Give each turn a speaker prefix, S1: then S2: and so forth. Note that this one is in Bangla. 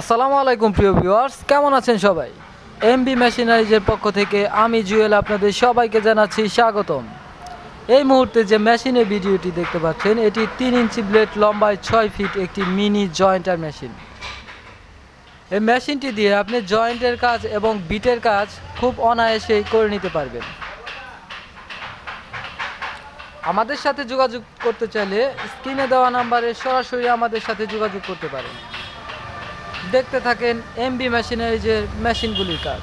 S1: আসসালামু আলাইকুম প্রিয় ভিউয়ার্স, কেমন আছেন সবাই? এমবি মেশিনারিজের পক্ষ থেকে আমি জুয়েল আপনাদের সবাইকে জানাচ্ছি স্বাগতম। এই মুহূর্তে যে মেশিনের ভিডিওটি দেখতে পাচ্ছেন, এটি তিন ইঞ্চি ব্লেড লম্বায় ছয় ফিট একটি মিনি জয়েন্টার মেশিন। এই মেশিনটি দিয়ে আপনি জয়েন্টের কাজ এবং বিটের কাজ খুব অনায়াসেই করে নিতে পারবেন। আমাদের সাথে যোগাযোগ করতে চাইলে স্ক্রিনে দেওয়া নাম্বারে সরাসরি আমাদের সাথে যোগাযোগ করতে পারেন। দেখতে থাকেন এমবি মেশিনারিজের মেশিনগুলির কাজ।